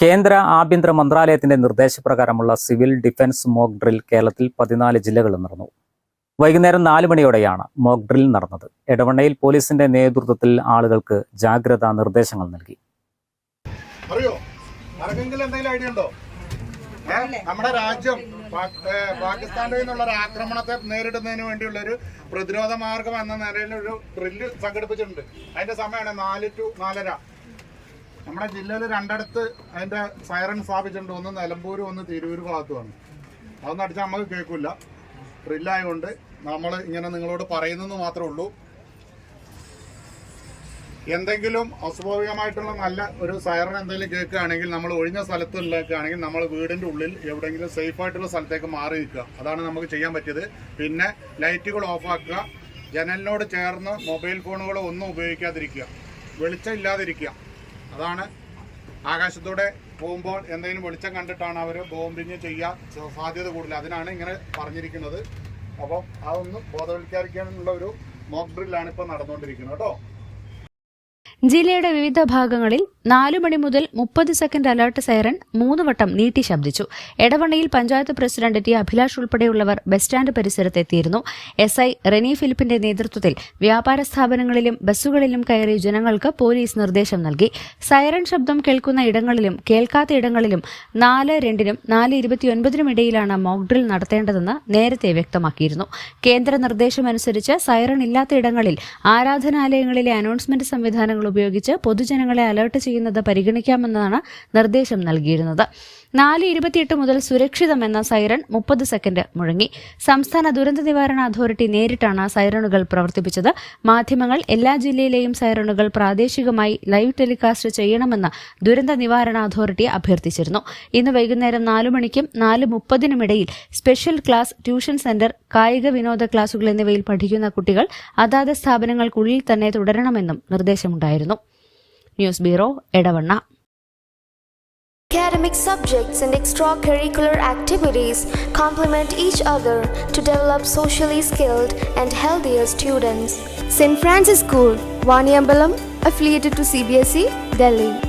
കേന്ദ്ര ആഭ്യന്തര മന്ത്രാലയത്തിന്റെ നിർദ്ദേശപ്രകാരമുള്ള സിവിൽ ഡിഫൻസ് മോക്ക് ഡ്രിൽ കേരളത്തിൽ പതിനാല് ജില്ലകളിൽ നടന്നു. വൈകുന്നേരം നാല് മണിയോടെയാണ് മോക്ക് ഡ്രിൽ നടന്നത്. എടവണ്ണയിൽ പോലീസിന്റെ നേതൃത്വത്തിൽ ആളുകൾക്ക് ജാഗ്രതാ നിർദ്ദേശങ്ങൾ നൽകി. അറിയോ? എന്തെങ്കിലും ഐഡിയ ഉണ്ടോ? നമ്മുടെ രാജ്യം പാകിസ്ഥാനിൽ നിന്നുള്ള ഒരു ആക്രമണത്തെ നേരിടുന്നതിന് വേണ്ടിയുള്ള ഒരു പ്രതിരോധ മാർഗം എന്ന നിലയിൽ ഒരു ഡ്രില്ല് സംഘടിപ്പിച്ചിട്ടുണ്ട്. അതിന്റെ സമയമാണ് നാല് ടു നാലര. നമ്മുടെ ജില്ലയിൽ രണ്ടിടത്ത് അതിന്റെ സൈറൺ സ്ഥാപിച്ചിട്ടുണ്ട്. ഒന്ന് നിലമ്പൂരും ഒന്ന് തിരൂർ ഭാഗത്തുമാണ്. അതൊന്നും അടിച്ചാൽ നമുക്ക് കേൾക്കില്ല ഡ്രില്ലായതുകൊണ്ട് നമ്മൾ ഇങ്ങനെ നിങ്ങളോട് പറയുന്നെന്ന് മാത്രമേ ഉള്ളൂ. എന്തെങ്കിലും അസ്വാഭാവികമായിട്ടുള്ള നല്ല ഒരു സൈറൺ എന്തെങ്കിലും കേൾക്കുകയാണെങ്കിൽ നമ്മൾ ഒഴിഞ്ഞ സ്ഥലത്തുള്ളതൊക്കെയാണെങ്കിൽ നമ്മൾ വീടിന്റെ ഉള്ളിൽ എവിടെയെങ്കിലും സേഫ് ആയിട്ടുള്ള സ്ഥലത്തേക്ക് മാറി നിൽക്കുക. അതാണ് നമുക്ക് ചെയ്യാൻ പറ്റിയത്. പിന്നെ ലൈറ്റുകൾ ഓഫാക്കുക ജനലിനോട് ചേർന്ന് മൊബൈൽ ഫോണുകളോ ഒന്നും ഉപയോഗിക്കാതിരിക്കുക. വെളിച്ചം ഇല്ലാതിരിക്കുക. അതാണ് ആകാശത്തൂടെ പോകുമ്പോൾ എന്തെങ്കിലും വെളിച്ചം കണ്ടിട്ടാണ് അവർ ബോംബിങ് ചെയ്യാൻ സാധ്യത കൂടുതൽ. അതിനാണ് ഇങ്ങനെ പറഞ്ഞിരിക്കുന്നത്. അപ്പോൾ അതൊന്നും ബോധവൽക്കരിക്കാനുള്ള ഒരു മോക്ക് ഡ്രില്ലാണ് ഇപ്പോൾ നടന്നുകൊണ്ടിരിക്കുന്നത് കേട്ടോ? ജില്ലയുടെ വിവിധ ഭാഗങ്ങളിൽ നാലു മണി മുതൽ മുപ്പത് സെക്കൻഡ് അലർട്ട് സൈറൺ മൂന്ന് വട്ടം നീട്ടി ശബ്ദിച്ചു. എടവണ്ണയിൽ പഞ്ചായത്ത് പ്രസിഡന്റ് ടി അഭിലാഷ് ഉൾപ്പെടെയുള്ളവർ ബസ് സ്റ്റാൻഡ് പരിസരത്ത് എത്തിയിരുന്നു എസ് ഐ റെനി ഫിലിപ്പിന്റെ നേതൃത്വത്തിൽ വ്യാപാര സ്ഥാപനങ്ങളിലും ബസ്സുകളിലും കയറി ജനങ്ങൾക്ക് പോലീസ് നിർദ്ദേശം നൽകി. സൈറൺ ശബ്ദം കേൾക്കുന്ന ഇടങ്ങളിലും കേൾക്കാത്ത ഇടങ്ങളിലും നാല് രണ്ടിനും നാല് ഇരുപത്തിയൊൻപതിനും ഇടയിലാണ് മോക്ഡ്രിൽ നടത്തേണ്ടതെന്ന് നേരത്തെ വ്യക്തമാക്കിയിരുന്നു. കേന്ദ്ര നിർദ്ദേശമനുസരിച്ച് സൈറൺ ഇല്ലാത്ത ഇടങ്ങളിൽ ആരാധനാലയങ്ങളിലെ അനൗൺസ്മെന്റ് സംവിധാനങ്ങൾ ഉപയോഗിച്ച് പൊതുജനങ്ങളെ അലർട്ട് ചെയ്യുന്നത് പരിഗണിക്കാമെന്നാണ് നിർദ്ദേശം നൽകിയിരുന്നത്. നാല് ഇരുപത്തിയെട്ട് മുതൽ സുരക്ഷിതമെന്ന സൈറൺ മുപ്പത് സെക്കൻഡ് മുഴങ്ങി. സംസ്ഥാന ദുരന്ത നിവാരണ അതോറിറ്റി നേരിട്ടാണ് സൈറണുകൾ പ്രവർത്തിപ്പിച്ചത്. മാധ്യമങ്ങൾ എല്ലാ ജില്ലയിലെയും സൈറണുകൾ പ്രാദേശികമായി ലൈവ് ടെലികാസ്റ്റ് ചെയ്യണമെന്ന് ദുരന്ത നിവാരണ അതോറിറ്റി അഭ്യർത്ഥിച്ചിരുന്നു. ഇന്ന് വൈകുന്നേരം നാലു മണിക്കും നാല് മുപ്പതിനുമിടയിൽ സ്പെഷ്യൽ ക്ലാസ് ട്യൂഷൻ സെന്റർ കായിക വിനോദ ക്ലാസുകൾ എന്നിവയിൽ പഠിക്കുന്ന കുട്ടികൾ അതാത് സ്ഥാപനങ്ങൾക്കുള്ളിൽ തന്നെ തുടരണമെന്നും നിർദ്ദേശമുണ്ടായിരുന്നു. News bureau Edavanna Academic subjects and extracurricular activities complement each other to develop socially skilled and healthier students. St. Francis School, Vaniambalam, affiliated to CBSE, Delhi.